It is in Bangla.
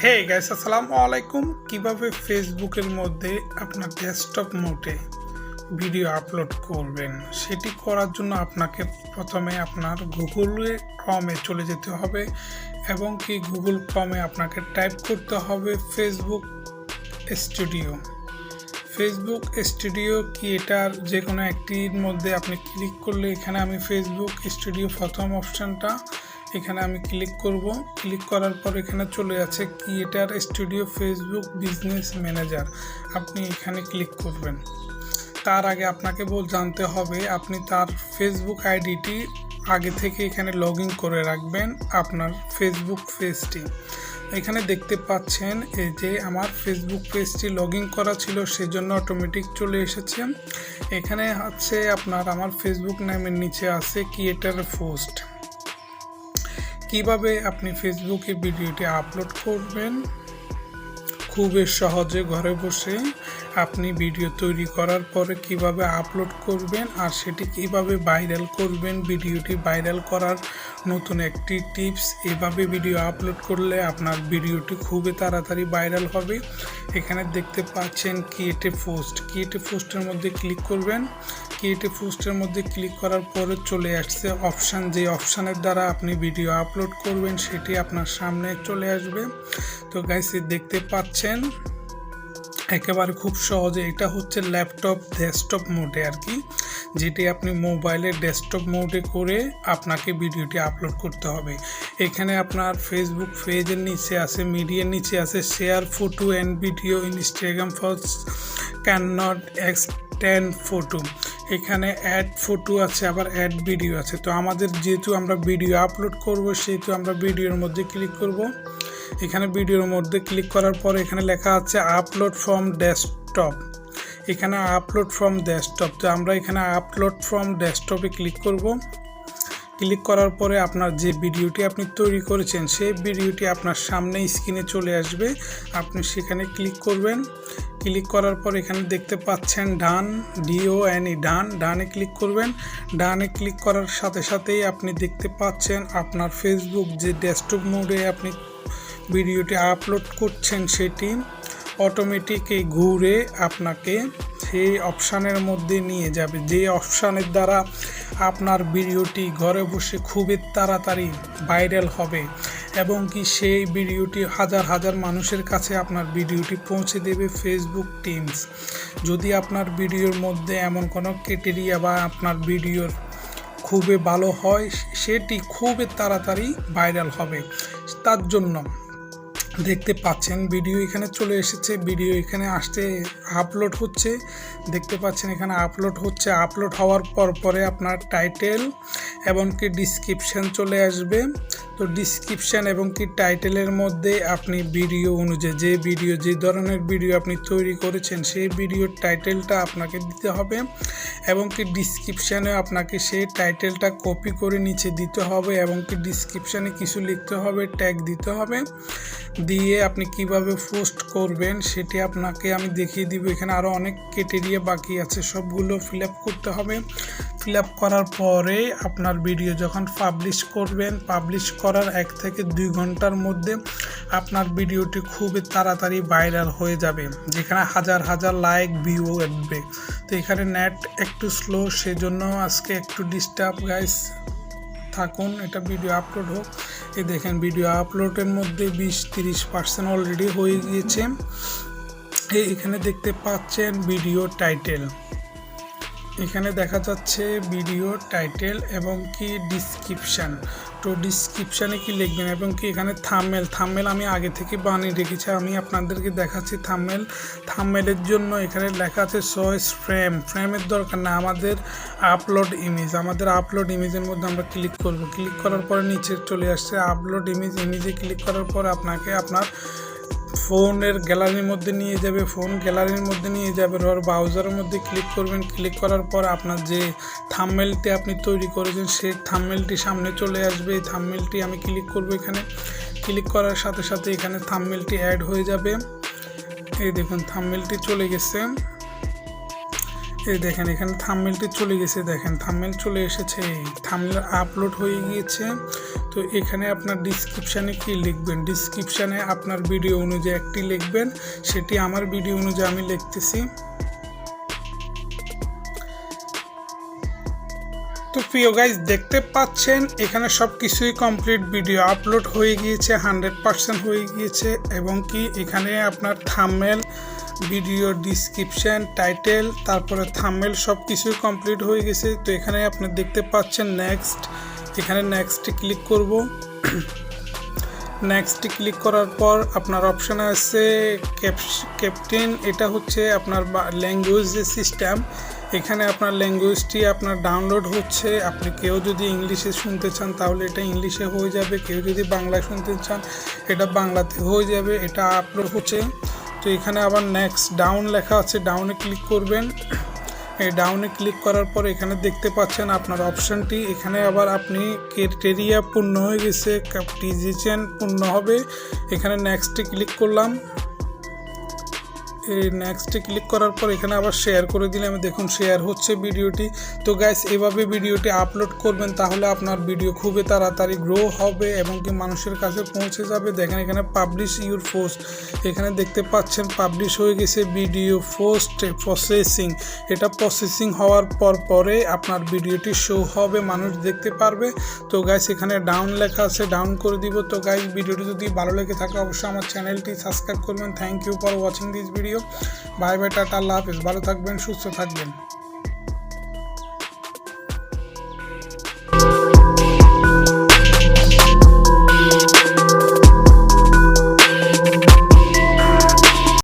হে গাইস আসসালামু আলাইকুম কীভাবে ফেসবুকের মধ্যে আপনার ডেস্কটপ মোডে ভিডিও আপলোড করবেন? সেটি করার জন্য আপনাকে প্রথমে আপনার গুগলে ক্রমে চলে যেতে হবে এবং কি গুগল ক্রমে আপনাকে টাইপ করতে হবে ফেসবুক স্টুডিও ফেসবুক স্টুডিও কি এটার যে কোনো একটির মধ্যে আপনি ক্লিক করলে এখানে আমি ফেসবুক স্টুডিও প্রথম অপশানটা এখানে আমি ক্লিক করব। ক্লিক করার পর এখানে চলে আছে কি এটার স্টুডিও ফেসবুক বিজনেস ম্যানেজার আপনি এখানে ক্লিক করবেন। তার আগে আপনাকে বল, জানতে হবে আপনি তার ফেসবুক আইডিটি আগে থেকে এখানে লগ করে রাখবেন আপনার ফেসবুক পেজটি এখানে দেখতে পাচ্ছেন এই যে আমার ফেসবুক পেজটি লগ করা ছিল, সেজন্য অটোমেটিক চলে এসেছে। এখানে হচ্ছে আপনার, আমার ফেসবুক নামের নিচে আছে ক্রিয়েটার পোস্ট কীভাবে আপনি ফেসবুকে ভিডিওটি আপলোড করবেন? খুবই সহজে ঘরে বসে আপনি ভিডিও তৈরি করার পরে কীভাবে আপলোড করবেন আর সেটি কীভাবে ভাইরাল করবেন, ভিডিওটি ভাইরাল করার নতুন একটি টিপস, এভাবে ভিডিও আপলোড করলে আপনার ভিডিওটি খুবই তাড়াতাড়ি ভাইরাল হবে। এখানে দেখতে পাচ্ছেন ক্রিয়েটে পোস্ট ক্রিয়েটে পোস্টের মধ্যে ক্লিক করবেন। ক্রিয়েটে পোস্টের মধ্যে ক্লিক করার পরে চলে আসছে অপশান। যে অপশানের দ্বারা আপনি ভিডিও আপলোড করবেন, সেটি আপনার সামনে চলে আসবে। তো গাইস দেখতে পাচ্ছেন, একেবারে খুব সহজে। এটা হচ্ছে ল্যাপটপ, ডেস্কটপ মোডে আর কি। যেটি আপনি মোবাইলের ডেস্কটপ মোডে করে আপনাকে ভিডিওটি আপলোড করতে হবে। এখানে আপনার ফেসবুক পেজের নিচে আছে মিডিয়ার নিচে আছে share photo and video Instagram for can not extend photo এখানে অ্যাড ফটো আছে, আবার অ্যাড ভিডিও আছে। তো আমাদের যেহেতু আমরা ভিডিও আপলোড করব, সেহেতু আমরা ভিডিওর মধ্যে ক্লিক করব। এখানে ভিডিওর মধ্যে ক্লিক করার পর এখানে লেখা আছে আপলোড ফ্রম ডেস্কটপ এখানে আপলোড ফ্রম ডেস্কটপ তো আমরা এখানে আপলোড ফ্রম ডেস্কটপে ক্লিক করব। ক্লিক করার পরে আপনার যে ভিডিওটি আপনি তৈরি করেছেন, সেই ভিডিওটি আপনার সামনে স্ক্রিনে চলে আসবে। আপনি সেখানে ক্লিক করবেন। ক্লিক করার পর এখানে দেখতে পাচ্ছেন ডান ডিও অ্যানি ডান ডানে ক্লিক করবেন। ডানে ক্লিক করার সাথে সাথেই আপনি দেখতে পাচ্ছেন আপনার ফেসবুক যে ডেস্কটপ মোডে আপনি ভিডিওটি আপলোড করছেন, সেটি অটোমেটিক এই ঘুরে আপনাকে সেই অপশানের মধ্যে নিয়ে যাবে। যে অপশানের দ্বারা আপনার ভিডিওটি ঘরে বসে খুবই তাড়াতাড়ি ভাইরাল হবে এবং কি সেই ভিডিওটি হাজার হাজার মানুষের কাছে আপনার ভিডিওটি পৌঁছে দেবে ফেসবুক টিমস যদি আপনার ভিডিওর মধ্যে এমন কোনো ক্যাটেরিয়া বা আপনার ভিডিওর খুবই ভালো হয়, সেটি খুবই তাড়াতাড়ি ভাইরাল হবে। তার জন্য দেখতে পাচ্ছেন ভিডিও এখানে চলে এসেছে ভিডিও এখানে আসতে আপলোড হচ্ছে। দেখতে পাচ্ছেন, এখানে আপলোড হচ্ছে। আপলোড হওয়ার পর পরে আপনার টাইটেল এবং কি ডিসক্রিপশান চলে আসবে। তো ডিসক্রিপশান এবং কি টাইটেলের মধ্যে আপনি ভিডিও অনুযায়ী, যে ভিডিও যে ধরনের ভিডিও আপনি তৈরি করেছেন, সেই ভিডিওর টাইটেলটা আপনাকে দিতে হবে এবং কি ডিসক্রিপশানে আপনাকে সেই টাইটেলটা কপি করে নিচে দিতে হবে এবং কি ডিসক্রিপশানে কিছু লিখতে হবে ট্যাগ দিতে হবে। দিয়ে আপনি কীভাবে পোস্ট করবেন সেটি আপনাকে আমি দেখিয়ে দিব। এখানে আরও অনেক ক্যাটেরিয়া বাকি আছে, সবগুলো ফিল করতে হবে। ফিল করার পরে আপনার ভিডিও যখন পাবলিশ করবেন পাবলিশ করার এক থেকে দুই ঘণ্টার মধ্যে আপনার ভিডিওটি খুবই তাড়াতাড়ি ভাইরাল হয়ে যাবে, যেখানে হাজার হাজার লাইক ভিউ আসবে। তো এখানে নেট একটু স্লো সেজন্য আজকে একটু ডিস্টার্ব গাইস থাকুন, এটা ভিডিও আপলোড হোক। এই দেখেন ভিডিও আপলোডের মধ্যে বিশ তিরিশ পার্সেন্ট অলরেডি হয়ে গিয়েছে। এখানে দেখতে পাচ্ছেন ভিডিও টাইটেল এখানে দেখা যাচ্ছে ভিডিও টাইটেল এবং কি ডিসক্রিপশান তো ডিসক্রিপশানে কি লিখবেন এবং কি এখানে থামমেল থামমেল আমি আগে থেকে বানিয়ে রেখেছি, আমি আপনাদেরকে দেখাচ্ছি থামমেল থামমেলের জন্য এখানে লেখা আছে সয়েস ফ্রেম ফ্রেমের দরকার না, আমাদের আপলোড ইমেজ আমাদের আপলোড ইমেজের মধ্যে আমরা ক্লিক করব। ক্লিক করার পরে নিচে চলে আসছে আপলোড ইমেজ ইমেজে ক্লিক করার পর আপনাকে আপনার ফোনের গ্যালারির মধ্যে নিয়ে যাবে, ফোন গ্যালারির মধ্যে নিয়ে যাবে ওর ব্রাউজারের মধ্যে ক্লিক করবেন। ক্লিক করার পর আপনার যে থামমেলটি আপনি তৈরি করেছেন, সেই থামমেলটি সামনে চলে আসবে। এই থামমেলটি আমি ক্লিক করব এখানে। ক্লিক করার সাথে সাথে এখানে থামমেলটি অ্যাড হয়ে যাবে। এই দেখুন থামমেলটি চলে গেছে। এই দেখেন, এখানে থামমেলটি চলে গেছে। দেখেন থামমেল চলে এসেছে। থামমেল আপলোড হয়ে গিয়েছে। তো এখানে আপনার ডিসক্রিপশানে কি লিখবেন? ডিসক্রিপশানে আপনার ভিডিও অনুযায়ী একটি লিখবেন। সেটি আমার ভিডিও অনুযায়ী আমি লিখতেছি। তো প্রিয় গাইজ দেখতে পাচ্ছেন, এখানে সব কিছুই কমপ্লিট ভিডিও আপলোড হয়ে গিয়েছে হান্ড্রেড পার্সেন্ট হয়ে গিয়েছে, এবং কি এখানে আপনার থামমেল ভিডিও ডিসক্রিপশান টাইটেল তারপরে থামমেল সব কিছুই কমপ্লিট হয়ে গেছে। তো এখানে আপনি দেখতে পাচ্ছেন নেক্সট এখানে নেক্সটে ক্লিক করব। নেক্সট ক্লিক করার পর আপনার অপশানে আছে ক্যাপ্টেন এটা হচ্ছে আপনার ল্যাঙ্গুয়েজ যে সিস্টেম এখানে আপনার ল্যাঙ্গুয়েজটি আপনার ডাউনলোড হচ্ছে। আপনি কেউ যদি ইংলিশে শুনতে চান, তাহলে এটা ইংলিশে হয়ে যাবে। কেউ যদি বাংলায় শুনতে চান, এটা বাংলাতে হয়ে যাবে। এটা আপলোড হচ্ছে। তো এখানে আবার নেক্সট ডাউন লেখা আছে ডাউনে ক্লিক করবেন। এই ডাউনে ক্লিক করার পর এখানে দেখতে পাচ্ছেন আপনার অপশানটি এখানে আবার আপনি ক্রাইটেরিয়া পূর্ণ হয়ে গেছে টিজিচেন পূর্ণ হবে। এখানে নেক্সটে ক্লিক করলাম। এই নেক্সটে ক্লিক করার পর এখানে আবার শেয়ার করে দিলাম দেখুন শেয়ার হচ্ছে ভিডিওটি। তো গ্যাস এভাবে ভিডিওটি আপলোড করবেন তাহলে আপনার ভিডিও খুবই তাড়াতাড়ি গ্রো হবে এবং কি মানুষের কাছে পৌঁছে যাবে। দেখেন এখানে পাবলিশ ইউর পোস্ট এখানে দেখতে পাচ্ছেন পাবলিশ হয়ে গেছে ভিডিও পোস্ট প্রসেসিং এটা প্রসেসিং হওয়ার পর পরে আপনার ভিডিওটি শো হবে, মানুষ দেখতে পারবে। তো গাইস এখানে ডাউন লেখা আছে ডাউন করে দিব। তো গাইস ভিডিওটি যদি ভালো লেগে থাকে, অবশ্যই আমার চ্যানেলটি সাবস্ক্রাইব করবেন। Thank you for watching this video bye bye tata আল্লাহ হাফিজ। ভালো থাকবেন সুস্থ থাকবেন।